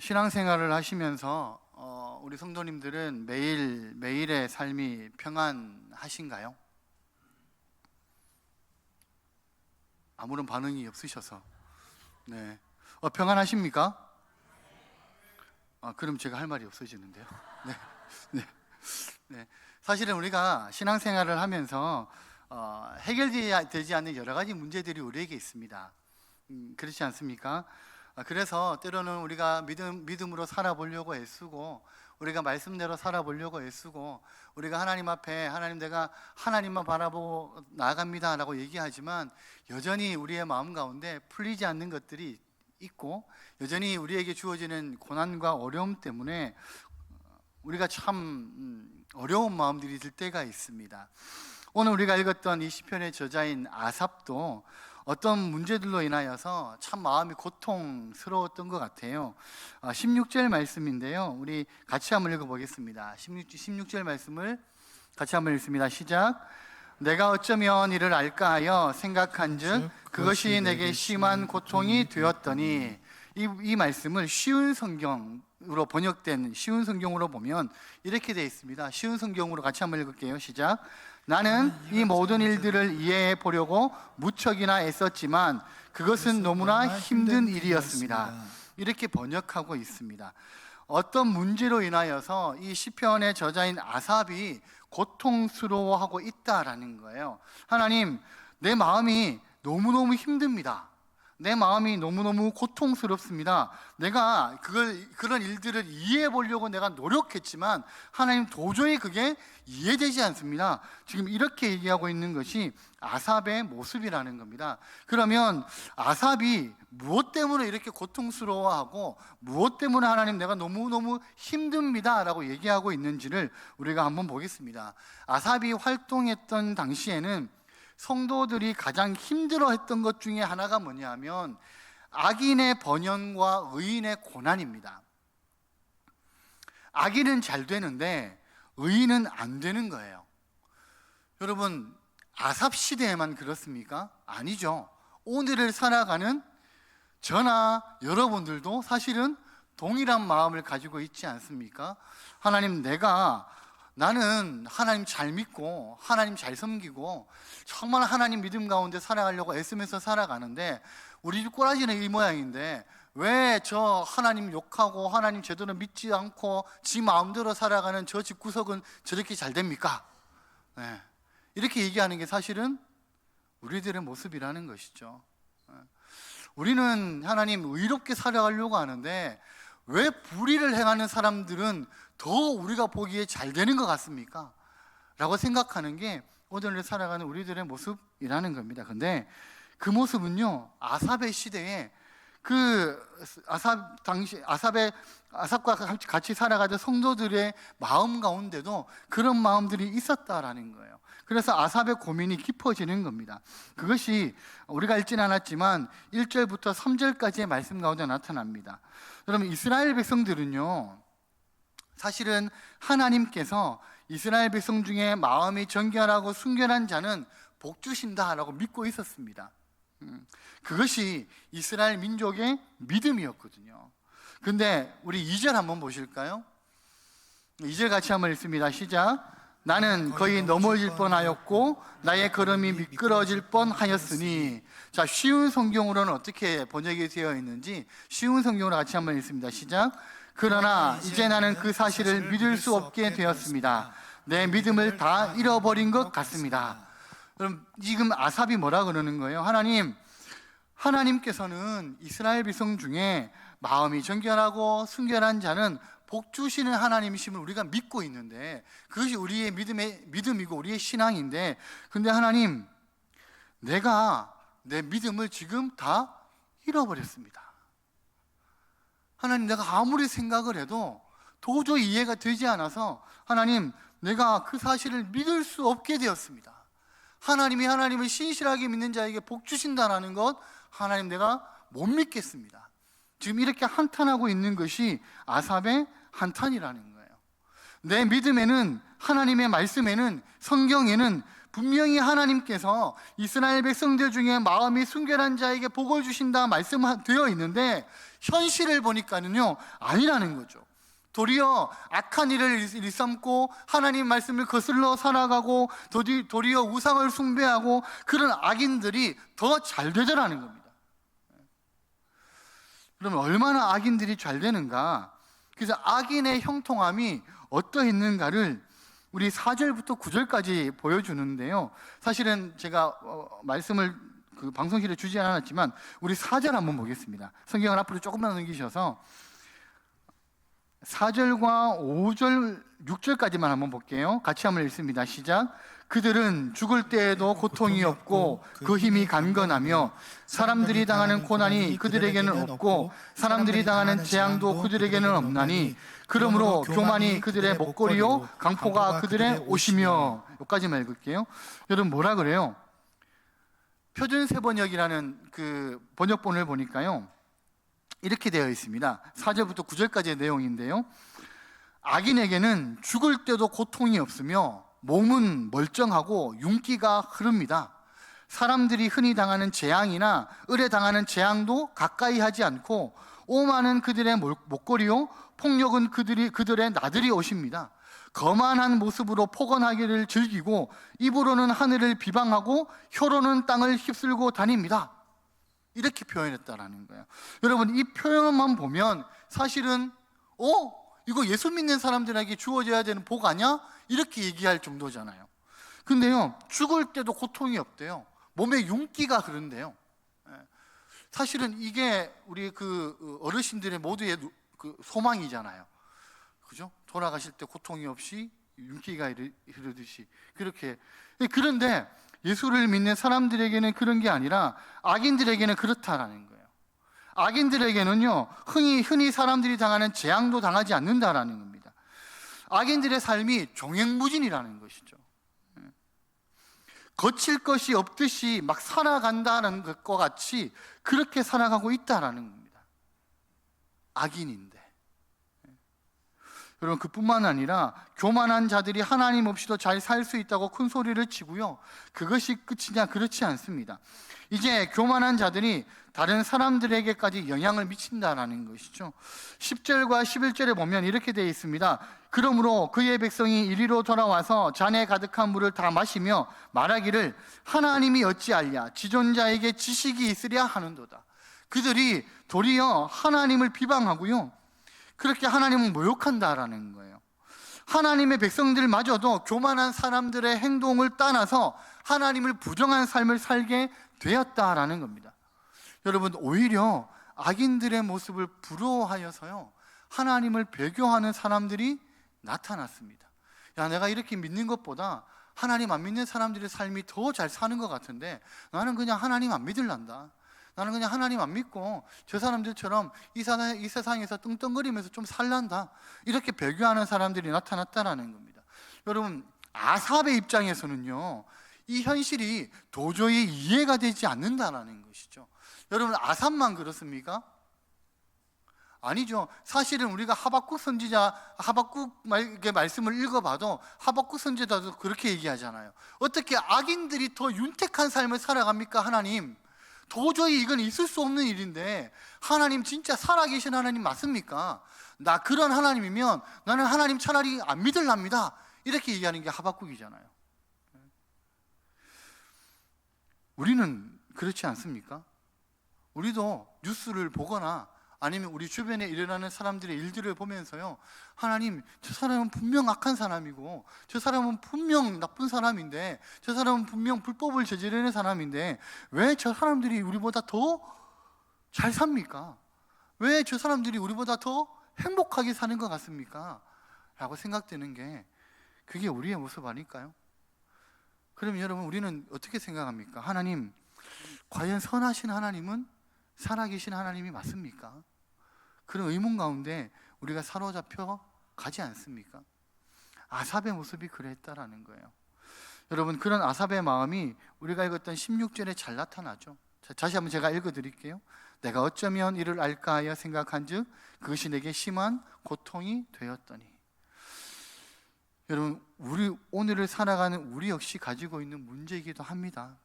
신앙생활을 하시면서 어, 우리 성도님들은 매일 매일의 삶이 평안하신가요? 아무런 반응이 없으셔서 네 어, 평안하십니까? 아 그럼 제가 할 말이 없어지는데요. 네, 네, 네. 사실은 우리가 신앙생활을 하면서 어, 해결되지 않는 여러 가지 문제들이 우리에게 있습니다. 음, 그렇지 않습니까? 아, 그래서 때로는 우리가 믿음, 믿음으로 살아보려고 애쓰고 우리가 말씀대로 살아보려고 애쓰고 우리가 하나님 앞에 하나님 내가 하나님만 바라보고 나아갑니다라고 얘기하지만 여전히 우리의 마음 가운데 풀리지 않는 것들이 있고 여전히 우리에게 주어지는 고난과 어려움 때문에 우리가 참 음, 어려운 마음들이 들 때가 있습니다. 오늘 우리가 읽었던 이 시편의 저자인 아삽도 어떤 문제들로 인하여서 참 마음이 고통스러웠던 것 같아요. 아, 16절 말씀인데요. 우리 같이 한번 읽어보겠습니다. 16, 16절 말씀을 같이 한번 읽습니다. 시작. 내가 어쩌면 이를 알까 하여 생각한즉 그것이 내게 심한 고통이 되었더니 이, 이 말씀을 쉬운 성경으로 번역된 쉬운 성경으로 보면 이렇게 되어 있습니다. 쉬운 성경으로 같이 한번 읽을게요. 시작. 나는 이 모든 일들을 이해해 보려고 무척이나 애썼지만 그것은 너무나 힘든 일이었습니다. 이렇게 번역하고 있습니다. 어떤 문제로 인하여서 이 시편의 저자인 아삽이 고통스러워하고 있다라는 거예요. 하나님, 내 마음이 너무너무 힘듭니다. 내 마음이 너무너무 고통스럽습니다. 내가 그걸 그런 일들을 이해해 보려고 내가 노력했지만 하나님 도저히 그게 이해되지 않습니다. 지금 이렇게 얘기하고 있는 것이 아삽의 모습이라는 겁니다. 그러면 아삽이 무엇 때문에 이렇게 고통스러워하고 무엇 때문에 하나님 내가 너무너무 힘듭니다 라고 얘기하고 있는지를 우리가 한번 보겠습니다. 아삽이 활동했던 당시에는 성도들이 가장 힘들어했던 것 중에 하나가 뭐냐면 악인의 번영과 의인의 고난입니다. 악인은 잘 되는데 의인은 안 되는 거예요. 여러분 아삽 시대에만 그렇습니까? 아니죠. 오늘을 살아가는 저나 여러분들도 사실은 동일한 마음을 가지고 있지 않습니까? 하나님 내가 나는 하나님 잘 믿고 하나님 잘 섬기고 정말 하나님 믿음 가운데 살아가려고 애쓰면서 살아가는데 우리 집 꼬라지는 이 모양인데 왜 저 하나님 욕하고 하나님 제대로 믿지 않고 지 마음대로 살아가는 저 집 구석은 저렇게 잘 됩니까? 네. 이렇게 얘기하는 게 사실은 우리들의 모습이라는 것이죠. 네. 우리는 하나님 의롭게 살아가려고 하는데 왜 불의를 행하는 사람들은 더 우리가 보기에 잘 되는 것 같습니까? 라고 생각하는 게 오늘을 살아가는 우리들의 모습이라는 겁니다. 근데 그 모습은요, 아삽의 시대에 그 아삽 당시 아삽의 아삽과 같이 살아가던 성도들의 마음 가운데도 그런 마음들이 있었다라는 거예요. 그래서 아삽의 고민이 깊어지는 겁니다. 그것이 우리가 읽진 않았지만 1절부터 3절까지의 말씀 가운데 나타납니다. 여러분 이스라엘 백성들은요. 사실은 하나님께서 이스라엘 백성 중에 마음이 정결하고 순결한 자는 복 주신다라고 믿고 있었습니다. 음, 그것이 이스라엘 민족의 믿음이었거든요. 근데 우리 2절 한번 보실까요? 2절 같이 한번 읽습니다. 시작. 나는 거의 넘어질 뻔하였고 나의 걸음이 미끄러질 뻔하였으니 자 쉬운 성경으로는 어떻게 번역이 되어 있는지 쉬운 성경으로 같이 한번 읽습니다. 시작. 그러나 이제 나는 그 사실을 믿을 수 없게 되었습니다. 내 믿음을 다 잃어버린 것 같습니다. 그럼 지금 아삽이 뭐라 그러는 거예요? 하나님, 하나님께서는 이스라엘 백성 중에 마음이 정결하고 순결한 자는 복 주시는 하나님이심을 우리가 믿고 있는데 그것이 우리의 믿음의 믿음이고 우리의 신앙인데 근데 하나님 내가 내 믿음을 지금 다 잃어버렸습니다. 하나님 내가 아무리 생각을 해도 도저히 이해가 되지 않아서 하나님 내가 그 사실을 믿을 수 없게 되었습니다. 하나님이 하나님을 신실하게 믿는 자에게 복 주신다라는 것 하나님 내가 못 믿겠습니다. 지금 이렇게 한탄하고 있는 것이 아삽의 한탄이라는 거예요. 내 믿음에는 하나님의 말씀에는 성경에는 분명히 하나님께서 이스라엘 백성들 중에 마음이 순결한 자에게 복을 주신다 말씀되어 있는데 현실을 보니까는요 아니라는 거죠. 도리어 악한 일을 일삼고 하나님 말씀을 거슬러 살아가고 도리- 도리어 우상을 숭배하고 그런 악인들이 더 잘 되더라는 겁니다. 그러면 얼마나 악인들이 잘 되는가? 그래서 악인의 형통함이 어떠했는가를 우리 4절부터 9절까지 보여주는데요. 사실은 제가 어, 말씀을 그 방송실에 주지 않았지만 우리 4절 한번 보겠습니다. 성경을 앞으로 조금만 넘기셔서 4절과 5절, 6절까지만 한번 볼게요. 같이 한번 읽습니다. 시작. 그들은 죽을 때에도 고통이 없고 그 힘이 강건하며 사람들이 당하는 고난이 그들에게는 없고 사람들이 당하는 재앙도 그들에게는 없나니 그러므로 교만이 그들의 목걸이요 강포가 그들의 옷이며 여기까지만 읽을게요. 여러분 뭐라 그래요? 표준 세번역이라는 그 번역본을 보니까요. 이렇게 되어 있습니다. 4절부터 9절까지의 내용인데요. 악인에게는 죽을 때도 고통이 없으며 몸은 멀쩡하고 윤기가 흐릅니다. 사람들이 흔히 당하는 재앙이나 을에 당하는 재앙도 가까이 하지 않고 오만은 그들의 몰- 목걸이요 폭력은 그들이 그들의 나들이 옷입니다. 거만한 모습으로 포건하기를 즐기고 입으로는 하늘을 비방하고 혀로는 땅을 휩쓸고 다닙니다. 이렇게 표현했다라는 거예요. 여러분 이 표현만 보면 사실은 어 이거 예수 믿는 사람들에게 주어져야 되는 복 아니야? 이렇게 얘기할 정도잖아요. 근데요 죽을 때도 고통이 없대요. 몸에 윤기가 흐른대요. 예. 사실은 이게 우리 그 어르신들의 모두의 누- 그 소망이잖아요. 그죠? 돌아가실 때 고통이 없이 윤기가 흐르- 흐르듯이 그렇게 그런데 예수를 믿는 사람들에게는 그런 게 아니라 악인들에게는 그렇다라는 거예요. 악인들에게는요 흔히 흔히 사람들이 당하는 재앙도 당하지 않는다라는 겁니다. 악인들의 삶이 종횡무진이라는 것이죠. 예. 거칠 것이 없듯이 막 살아간다는 것과 같이 그렇게 살아가고 있다라는 겁니다. 악인인데. 여러분 그뿐만 아니라 교만한 자들이 하나님 없이도 잘 살 수 있다고 큰 소리를 치고요. 그것이 끝이냐 그렇지 않습니다. 이제 교만한 자들이 다른 사람들에게까지 영향을 미친다라는 것이죠. 10절과 11절에 보면 이렇게 되어 있습니다. 그러므로 그의 백성이 이리로 돌아와서 잔에 가득한 물을 다 마시며 말하기를 하나님이 어찌 알랴 지존자에게 지식이 있으랴 하는도다. 그들이 도리어 하나님을 비방하고요. 그렇게 하나님을 모욕한다라는 거예요. 하나님의 백성들마저도 교만한 사람들의 행동을 따라서 하나님을 부정한 삶을 살게 되었다라는 겁니다. 여러분 오히려 악인들의 모습을 부러워하여서요 하나님을 배교하는 사람들이 나타났습니다. 야 내가 이렇게 믿는 것보다 하나님 안 믿는 사람들의 삶이 더 잘 사는 것 같은데 나는 그냥 하나님 안 믿을란다. 나는 그냥 하나님 안 믿고 저 사람들처럼 이, 사, 이 세상에서 뚱뚱거리면서 좀 살란다. 이렇게 배교하는 사람들이 나타났다라는 겁니다. 여러분 아삽의 입장에서는요. 이 현실이 도저히 이해가 되지 않는다라는 것이죠. 여러분 아삽만 그렇습니까? 아니죠. 사실은 우리가 하박국 선지자 하박국 말, 말씀을 읽어봐도 하박국 선지자도 그렇게 얘기하잖아요. 어떻게 악인들이 더 윤택한 삶을 살아갑니까, 하나님? 도저히 이건 있을 수 없는 일인데 하나님 진짜 살아계신 하나님 맞습니까? 나 그런 하나님이면 나는 하나님 차라리 안 믿을랍니다. 이렇게 얘기하는 게 하박국이잖아요. 우리는 그렇지 않습니까? 우리도 뉴스를 보거나 아니면 우리 주변에 일어나는 사람들의 일들을 보면서요. 하나님, 저 사람은 분명 악한 사람이고, 저 사람은 분명 나쁜 사람인데, 저 사람은 분명 불법을 저지르는 사람인데, 왜 저 사람들이 우리보다 더 잘 삽니까? 왜 저 사람들이 우리보다 더 행복하게 사는 것 같습니까? 라고 생각되는 게, 그게 우리의 모습 아닐까요? 그럼 여러분, 우리는 어떻게 생각합니까? 하나님, 과연 선하신 하나님은 살아계신 하나님이 맞습니까? 그런 의문 가운데 우리가 사로잡혀 가지 않습니까? 아삽의 모습이 그랬다라는 거예요. 여러분 그런 아삽의 마음이 우리가 읽었던 16절에 잘 나타나죠. 자, 다시 한번 제가 읽어 드릴게요. 내가 어쩌면 이를 알까 하여 생각한즉 그것이 내게 심한 고통이 되었더니 여러분 우리 오늘을 살아가는 우리 역시 가지고 있는 문제이기도 합니다.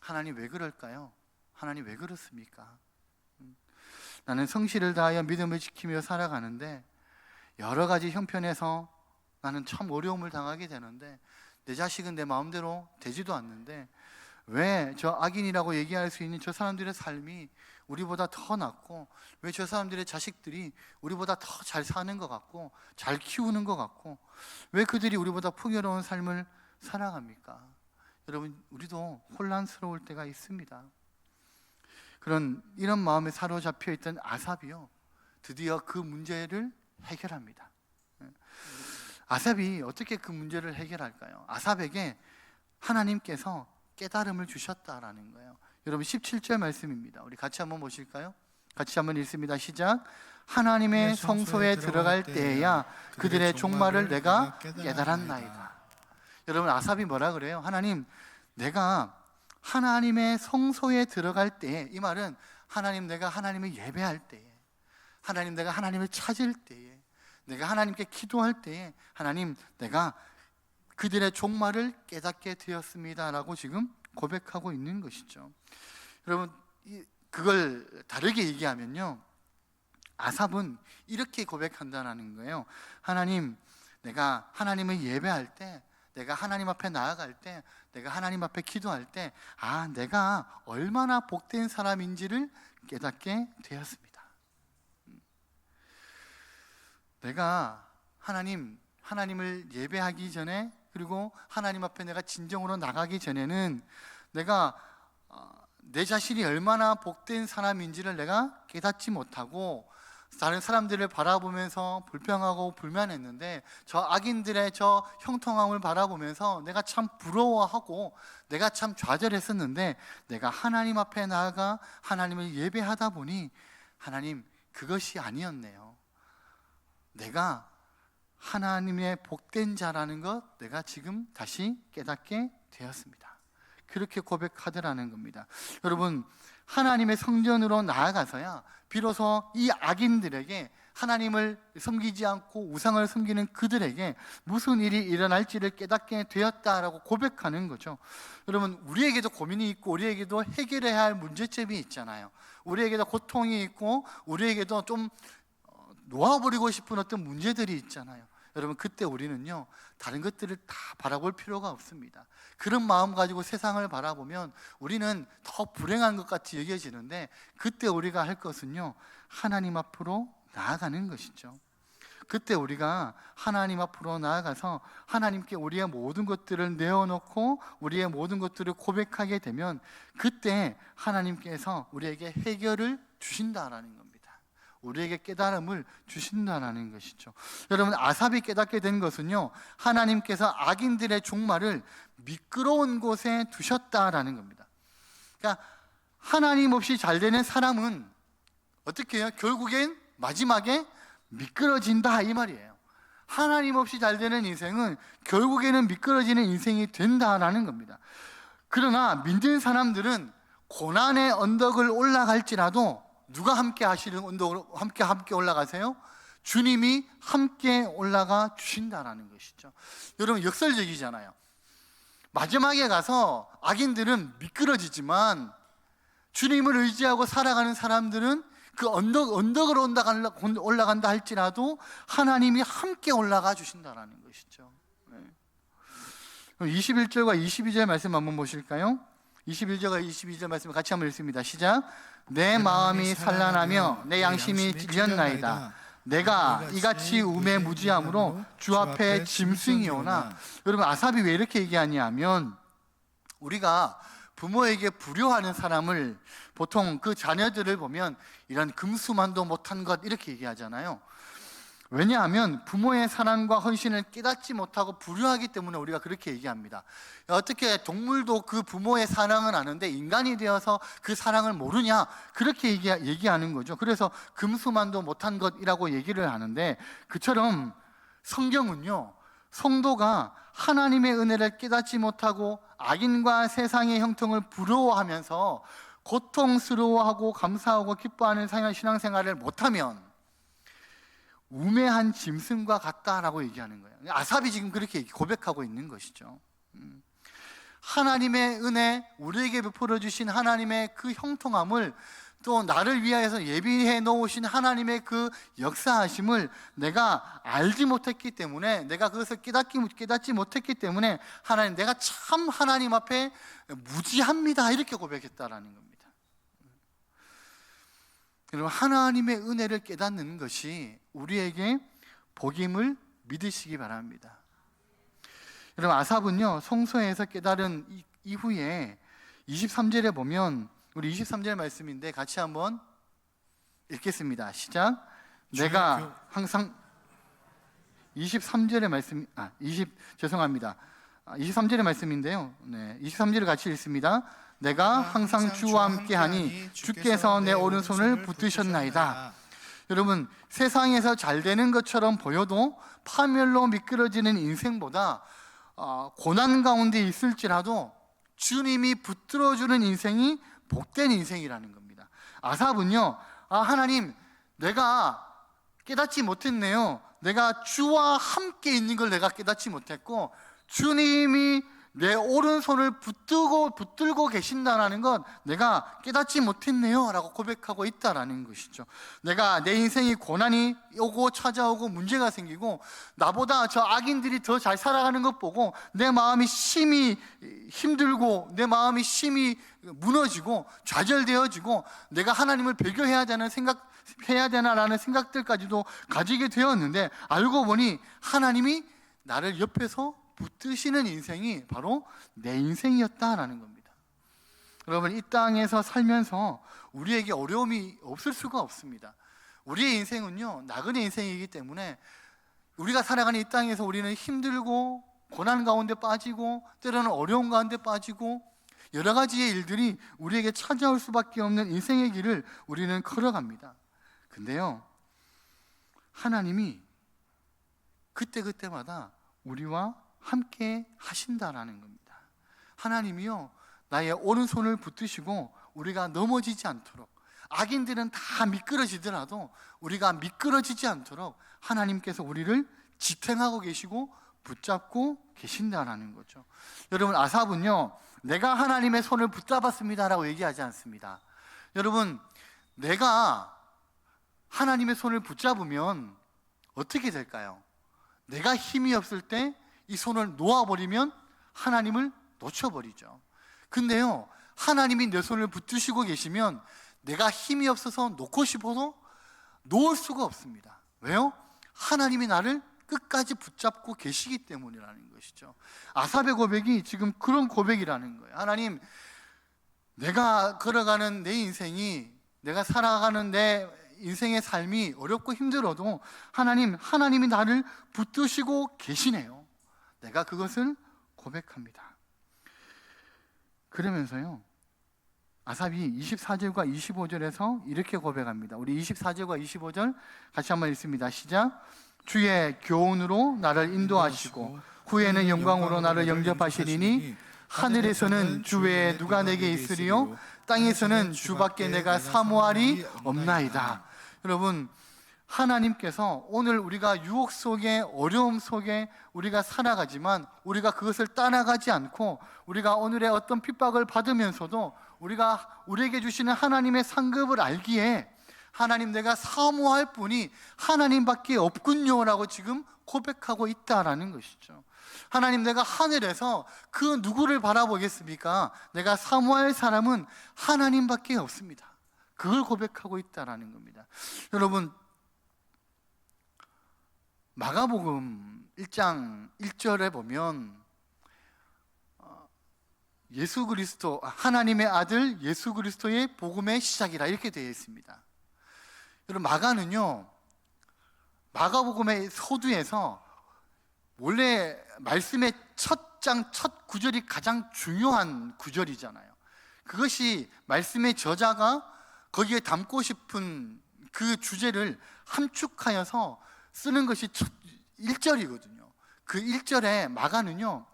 하나님 왜 그럴까요? 하나님 왜 그렇습니까? 음. 나는 성실을 다하여 믿음을 지키며 살아가는데 여러 가지 형편에서 나는 참 어려움을 당하게 되는데 내 자식은 내 마음대로 되지도 않는데 왜 저 악인이라고 얘기할 수 있는 저 사람들의 삶이 우리보다 더 낫고 왜 저 사람들의 자식들이 우리보다 더 잘 사는 것 같고 잘 키우는 것 같고 왜 그들이 우리보다 풍요로운 삶을 살아갑니까? 여러분 우리도 혼란스러울 때가 있습니다. 그런 이런 마음에 사로잡혀 있던 아삽이요 드디어 그 문제를 해결합니다. 아삽이 어떻게 그 문제를 해결할까요? 아삽에게 하나님께서 깨달음을 주셨다라는 거예요. 여러분 17절 말씀입니다. 우리 같이 한번 보실까요? 같이 한번 읽습니다. 시작. 하나님의 성소에 들어갈 때에야 그들의 종말을 내가 깨달았나이다. 여러분 아삽이 뭐라 그래요? 하나님, 내가 하나님의 성소에 들어갈 때에 이 말은 하나님 내가 하나님을 예배할 때에 하나님 내가 하나님을 찾을 때에 내가 하나님께 기도할 때에 하나님 내가 그들의 종말을 깨닫게 되었습니다라고 지금 고백하고 있는 것이죠. 여러분 이- 그걸 다르게 얘기하면요. 아삽은 이렇게 고백한다는 거예요. 하나님, 내가 하나님을 예배할 때, 내가 하나님 앞에 나아갈 때, 내가 하나님 앞에 기도할 때, 아, 내가 얼마나 복된 사람인지를 깨닫게 되었습니다. 음. 내가 하나님, 하나님을 예배하기 전에, 그리고 하나님 앞에 내가 진정으로 나가기 전에는 내가 어, 내 자신이 얼마나 복된 사람인지를 내가 깨닫지 못하고 다른 사람들을 바라보면서 불평하고 불만했는데 저 악인들의 저 형통함을 바라보면서 내가 참 부러워하고 내가 참 좌절했었는데 내가 하나님 앞에 나아가 하나님을 예배하다 보니 하나님 그것이 아니었네요. 내가 하나님의 복된 자라는 것 내가 지금 다시 깨닫게 되었습니다. 그렇게 고백하더라는 겁니다. 여러분, 하나님의 성전으로 나아가서야 비로소 이 악인들에게 하나님을 섬기지 않고 우상을 섬기는 그들에게 무슨 일이 일어날지를 깨닫게 되었다라고 고백하는 거죠. 여러분, 우리에게도 고민이 있고 우리에게도 해결해야 할 문제점이 있잖아요. 우리에게도 고통이 있고 우리에게도 좀 어, 놓아버리고 싶은 어떤 문제들이 있잖아요. 여러분 그때 우리는요 다른 것들을 다 바라볼 필요가 없습니다. 그런 마음 가지고 세상을 바라보면 우리는 더 불행한 것 같이 여겨지는데 그때 우리가 할 것은요 하나님 앞으로 나아가는 것이죠. 그때 우리가 하나님 앞으로 나아가서 하나님께 우리의 모든 것들을 내어놓고 우리의 모든 것들을 고백하게 되면 그때 하나님께서 우리에게 해결을 주신다라는 겁니다. 우리에게 깨달음을 주신다라는 것이죠. 여러분 아삽이 깨닫게 된 것은요 하나님께서 악인들의 종말을 미끄러운 곳에 두셨다라는 겁니다. 그러니까 하나님 없이 잘 되는 사람은 어떻게 해요? 결국엔 마지막에 미끄러진다 이 말이에요. 하나님 없이 잘 되는 인생은 결국에는 미끄러지는 인생이 된다라는 겁니다. 그러나 믿는 사람들은 고난의 언덕을 올라갈지라도 누가 함께 하시는 언덕을 함께 함께 올라가세요? 주님이 함께 올라가 주신다라는 것이죠. 여러분 역설적이잖아요. 마지막에 가서 악인들은 미끄러지지만 주님을 의지하고 살아가는 사람들은 그 언덕 언덕으로 올라간다, 올라간다 할지라도 하나님이 함께 올라가 주신다라는 것이죠. 네. 21절과 22절 말씀 한번 보실까요? 21절과 22절 말씀 같이 한번 읽습니다. 시작. 내 마음이 산란하며 내 양심이 찔렸나이다. 내가 이같이 우매 무지함으로 주 앞에 짐승이 오나 여러분 아삽이 왜 이렇게 얘기하냐면 우리가 부모에게 불효하는 사람을 보통 그 자녀들을 보면 이런 금수만도 못한 것 이렇게 얘기하잖아요. 왜냐하면 부모의 사랑과 헌신을 깨닫지 못하고 불효하기 때문에 우리가 그렇게 얘기합니다. 어떻게 동물도 그 부모의 사랑을 아는데 인간이 되어서 그 사랑을 모르냐? 그렇게 얘기, 얘기 하는 거죠. 그래서 금수만도 못한 것이라고 얘기를 하는데 그처럼 성경은요, 성도가 하나님의 은혜를 깨닫지 못하고 악인과 세상의 형통을 부러워하면서 고통스러워하고 감사하고 기뻐하는 신앙생활을 못하면 우매한 짐승과 같다라고 얘기하는 거예요. 아삽이 지금 그렇게 고백하고 있는 것이죠. 음. 하나님의 은혜, 우리에게 베풀어 주신 하나님의 그 형통함을 또 나를 위하여서 예비해 놓으신 하나님의 그 역사하심을 내가 알지 못했기 때문에 내가 그것을 깨닫기, 깨닫지 못했기 때문에 하나님 내가 참 하나님 앞에 무지합니다 이렇게 고백했다라는 겁니다 여러분 하나님의 은혜를 깨닫는 것이 우리에게 복임을 믿으시기 바랍니다 여러분 아삽은요 성소에서 깨달은 이- 이후에 23절에 보면 우리 23절 말씀인데 같이 한번 읽겠습니다. 시작. 내가 교- 항상 23절의 말씀 아, 20 죄송합니다. 아, 23절의 말씀인데요. 네. 23절을 같이 읽습니다. 내가 항상 주와 함께 하니 주께서 내 오른손을 붙드셨나이다. 여러분 세상에서 잘 되는 것처럼 보여도 파멸로 미끄러지는 인생보다 어, 고난 가운데 있을지라도 주님이 붙들어주는 인생이 복된 인생이라는 겁니다. 아삽은요, 아 하나님, 내가 깨닫지 못했네요. 내가 주와 함께 있는 걸 내가 깨닫지 못했고 주님이 내 오른손을 붙들고 붙들고 계신다라는 것 내가 깨닫지 못했네요라고 고백하고 있다라는 것이죠. 내가 내 인생이 고난이 오고 찾아오고 문제가 생기고 나보다 저 악인들이 더 잘 살아가는 것 보고 내 마음이 심히 힘들고 내 마음이 심히 무너지고 좌절되어지고 내가 하나님을 배교해야 되는 생각 해야 되나라는 생각들까지도 가지게 되었는데 알고 보니 하나님이 나를 옆에서 붙드시는 인생이 바로 내 인생이었다라는 겁니다. 여러분 이 땅에서 살면서 우리에게 어려움이 없을 수가 없습니다. 우리의 인생은요 나그네 인생이기 때문에 우리가 살아가는 이 땅에서 우리는 힘들고 고난 가운데 빠지고 때로는 어려움 가운데 빠지고 여러 가지의 일들이 우리에게 찾아올 수밖에 없는 인생의 길을 우리는 걸어갑니다. 근데요 하나님이 그때 그때마다 우리와 함께 하신다라는 겁니다. 하나님이요 나의 오른손을 붙드시고 우리가 넘어지지 않도록 악인들은 다 미끄러지더라도 우리가 미끄러지지 않도록 하나님께서 우리를 지탱하고 계시고 붙잡고 계신다라는 거죠. 여러분 아삽은요 내가 하나님의 손을 붙잡았습니다라고 얘기하지 않습니다. 여러분 내가 하나님의 손을 붙잡으면 어떻게 될까요? 내가 힘이 없을 때 이 손을 놓아버리면 하나님을 놓쳐버리죠. 근데요, 하나님이 내 손을 붙드시고 계시면 내가 힘이 없어서 놓고 싶어도 놓을 수가 없습니다. 왜요? 하나님이 나를 끝까지 붙잡고 계시기 때문이라는 것이죠. 아삽의 고백이 지금 그런 고백이라는 거예요. 하나님, 내가 걸어가는 내 인생이 내가 살아가는 내 인생의 삶이 어렵고 힘들어도 하나님, 하나님이 나를 붙드시고 계시네요. 내가 그것을 고백합니다. 그러면서요, 아삽이 24절과 25절에서 이렇게 고백합니다. 우리 24절과 25절 같이 한번 읽습니다. 시작. 주의 교훈으로 나를 인도하시고 후에는 영광으로 나를 영접하시리니 하늘에서는 주 외에 누가 내게 있으리요 땅에서는 주밖에 내가 사모할이 없나이다. 여러분 하나님께서 오늘 우리가 유혹 속에 어려움 속에 우리가 살아가지만 우리가 그것을 따라가지 않고 우리가 오늘의 어떤 핍박을 받으면서도 우리가 우리에게 주시는 하나님의 상급을 알기에 하나님 내가 사모할 분이 하나님밖에 없군요라고 지금 고백하고 있다라는 것이죠. 하나님 내가 하늘에서 그 누구를 바라보겠습니까? 내가 사모할 사람은 하나님밖에 없습니다. 그걸 고백하고 있다라는 겁니다. 여러분 마가복음 1장 1절에 보면 어, 예수 그리스도 하나님의 아들 예수 그리스도의 복음의 시작이라 이렇게 되어 있습니다. 여러분 마가는요 마가복음의 서두에서 원래 말씀의 첫 장 첫 구절이 가장 중요한 구절이잖아요. 그것이 말씀의 저자가 거기에 담고 싶은 그 주제를 함축하여서 쓰는 것이 첫 1절이거든요. 그 1절에 마가는요.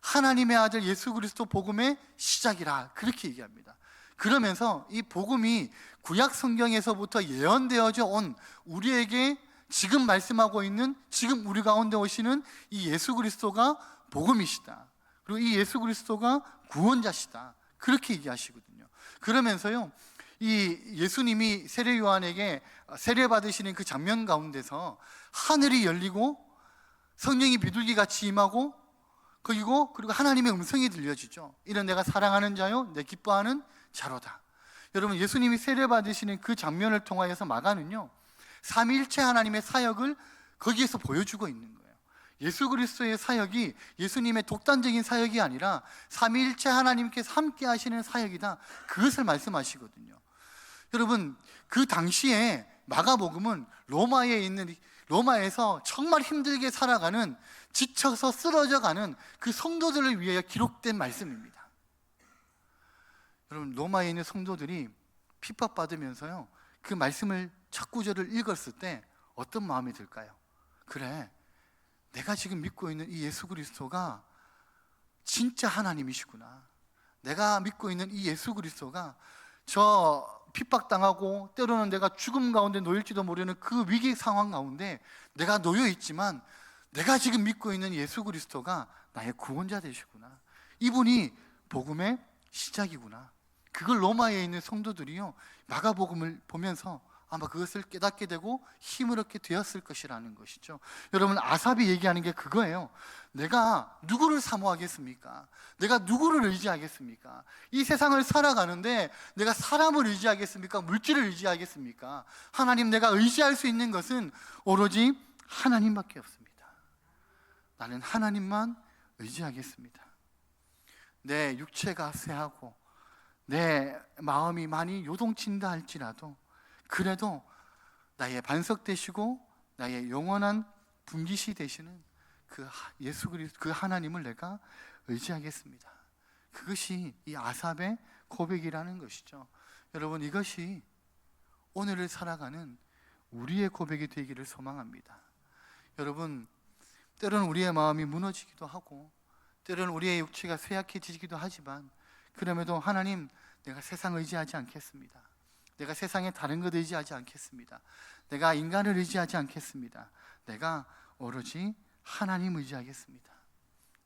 하나님의 아들 예수 그리스도 복음의 시작이라 그렇게 얘기합니다. 그러면서 이 복음이 구약 성경에서부터 예언되어져 온 우리에게 지금 말씀하고 있는 지금 우리 가운데 오시는 이 예수 그리스도가 복음이시다. 그리고 이 예수 그리스도가 구원자시다. 그렇게 얘기하시거든요. 그러면서요. 이 예수님이 세례 요한에게 세례 받으시는 그 장면 가운데서 하늘이 열리고 성령이 비둘기 같이 임하고 그리고 그리고 하나님의 음성이 들려지죠. 이런 내가 사랑하는 자요, 내 기뻐하는 자로다. 여러분 예수님이 세례 받으시는 그 장면을 통하여서 마가는요 삼위일체 하나님의 사역을 거기에서 보여주고 있는 거예요. 예수 그리스도의 사역이 예수님의 독단적인 사역이 아니라 삼위일체 하나님께서 함께 하시는 사역이다. 그것을 말씀하시거든요. 여러분 그 당시에 마가복음은 로마에 있는 로마에서 정말 힘들게 살아가는 지쳐서 쓰러져가는 그 성도들을 위하여 기록된 말씀입니다. 여러분 로마에 있는 성도들이 핍박받으면서요 그 말씀을 첫 구절을 읽었을 때 어떤 마음이 들까요? 그래 내가 지금 믿고 있는 이 예수 그리스도가 진짜 하나님이시구나 내가 믿고 있는 이 예수 그리스도가 저 핍박당하고 때로는 내가 죽음 가운데 놓일지도 모르는 그 위기 상황 가운데 내가 놓여 있지만 내가 지금 믿고 있는 예수 그리스도가 나의 구원자 되시구나. 이분이 복음의 시작이구나. 그걸 로마에 있는 성도들이요. 마가복음을 보면서 아마 그것을 깨닫게 되고 힘을 얻게 되었을 것이라는 것이죠. 여러분 아삽이 얘기하는 게 그거예요. 내가 누구를 사모하겠습니까? 내가 누구를 의지하겠습니까? 이 세상을 살아가는데 내가 사람을 의지하겠습니까? 물질을 의지하겠습니까? 하나님 내가 의지할 수 있는 것은 오로지 하나님밖에 없습니다. 나는 하나님만 의지하겠습니다. 내 육체가 쇠하고 내 마음이 많이 요동친다 할지라도 그래도 나의 반석 되시고 나의 영원한 분기시 되시는 그 하- 예수 그리스도 그 하나님을 내가 의지하겠습니다. 그것이 이 아삽의 고백이라는 것이죠. 여러분 이것이 오늘을 살아가는 우리의 고백이 되기를 소망합니다. 여러분 때로는 우리의 마음이 무너지기도 하고 때로는 우리의 육체가 쇠약해지기도 하지만 그럼에도 하나님 내가 세상 의지하지 않겠습니다. 내가 세상에 다른 것 의지하지 않겠습니다. 내가 인간을 의지하지 않겠습니다. 내가 오로지 하나님 의지하겠습니다.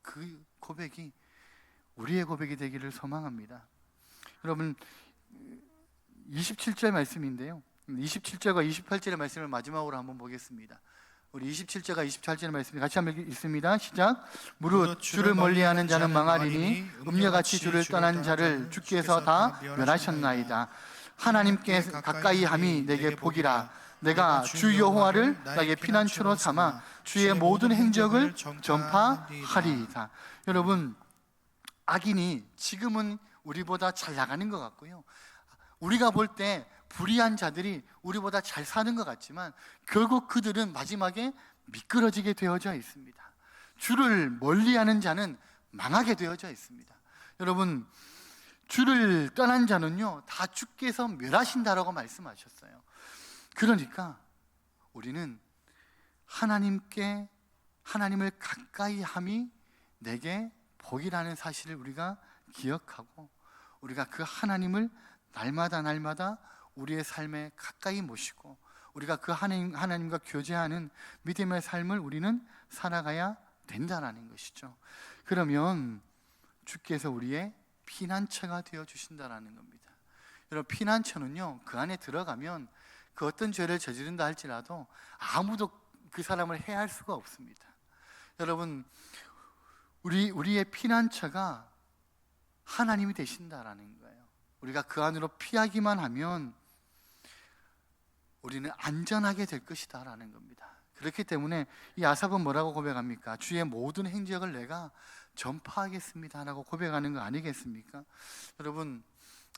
그 고백이 우리의 고백이 되기를 소망합니다. 여러분 27절 말씀인데요. 27절과 28절의 말씀을 마지막으로 한번 보겠습니다. 우리 27절과 28절의 말씀 같이 한번 읽습니다. 시작. 무릇 주를 멀리하는 자는 망하리니 음녀같이 주를 떠난 자를 주께서 다 멸하셨나이다. 하나님께 가까이 함이 내게 복이라. 내가 주 여호와를 나의 피난처로 삼아 주의 모든 행적을 전파하리이다. 여러분 악인이 지금은 우리보다 잘 나가는 것 같고요. 우리가 볼 때 불의한 자들이 우리보다 잘 사는 것 같지만 결국 그들은 마지막에 미끄러지게 되어져 있습니다. 주를 멀리하는 자는 망하게 되어져 있습니다. 여러분 주를 떠난 자는요 다 주께서 멸하신다라고 말씀하셨어요. 그러니까 우리는 하나님께 하나님을 가까이 함이 내게 복이라는 사실을 우리가 기억하고 우리가 그 하나님을 날마다 날마다 우리의 삶에 가까이 모시고 우리가 그 하나님, 하나님과 교제하는 믿음의 삶을 우리는 살아가야 된다라는 것이죠. 그러면 주께서 우리의 피난처가 되어 주신다라는 겁니다. 여러분 피난처는요 그 안에 들어가면 그 어떤 죄를 저지른다 할지라도 아무도 그 사람을 해할 수가 없습니다. 여러분 우리 우리의 피난처가 하나님이 되신다라는 거예요. 우리가 그 안으로 피하기만 하면 우리는 안전하게 될 것이다라는 겁니다. 그렇기 때문에 이 아삽은 뭐라고 고백합니까? 주의 모든 행적을 내가 전파하겠습니다 라고 고백하는 거 아니겠습니까? 여러분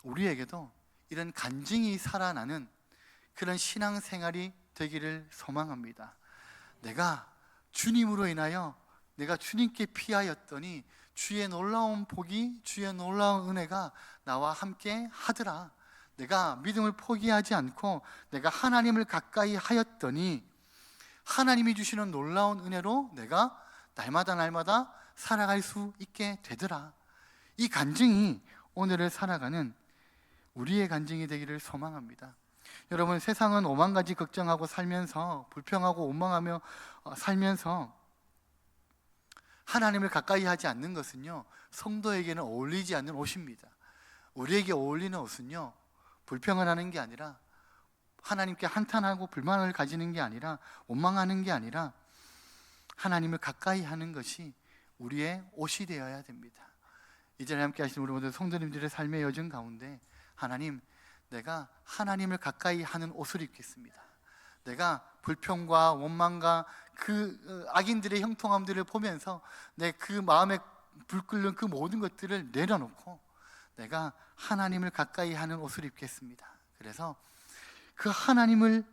우리에게도 이런 간증이 살아나는 그런 신앙 생활이 되기를 소망합니다. 내가 주님으로 인하여 내가 주님께 피하였더니 주의 놀라운 복이 주의 놀라운 은혜가 나와 함께 하더라. 내가 믿음을 포기하지 않고 내가 하나님을 가까이 하였더니 하나님이 주시는 놀라운 은혜로 내가 날마다 날마다 살아갈 수 있게 되더라. 이 간증이 오늘을 살아가는 우리의 간증이 되기를 소망합니다. 여러분 세상은 오만 가지 걱정하고 살면서 불평하고 원망하며 어, 살면서 하나님을 가까이 하지 않는 것은요 성도에게는 어울리지 않는 옷입니다. 우리에게 어울리는 옷은요 불평을 하는 게 아니라 하나님께 한탄하고 불만을 가지는 게 아니라 원망하는 게 아니라 하나님을 가까이 하는 것이 우리의 옷이 되어야 됩니다. 이 자리에 함께 하시는 우리 모든 성도님들의 삶의 여정 가운데 하나님 내가 하나님을 가까이 하는 옷을 입겠습니다. 내가 불평과 원망과 그 어, 악인들의 형통함들을 보면서 내 그 마음에 불 끓는 그 모든 것들을 내려놓고 내가 하나님을 가까이 하는 옷을 입겠습니다. 그래서 그 하나님을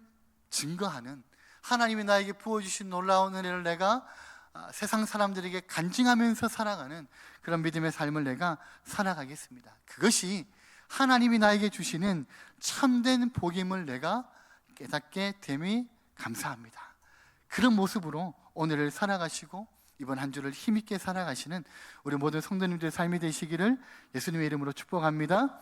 증거하는 하나님이 나에게 부어주신 놀라운 은혜를 내가 아, 세상 사람들에게 간증하면서 살아가는 그런 믿음의 삶을 내가 살아가겠습니다. 그것이 하나님이 나에게 주시는 참된 복임을 내가 깨닫게 됨이 감사합니다. 그런 모습으로 오늘을 살아가시고 이번 한 주를 힘있게 살아가시는 우리 모든 성도님들의 삶이 되시기를 예수님의 이름으로 축복합니다.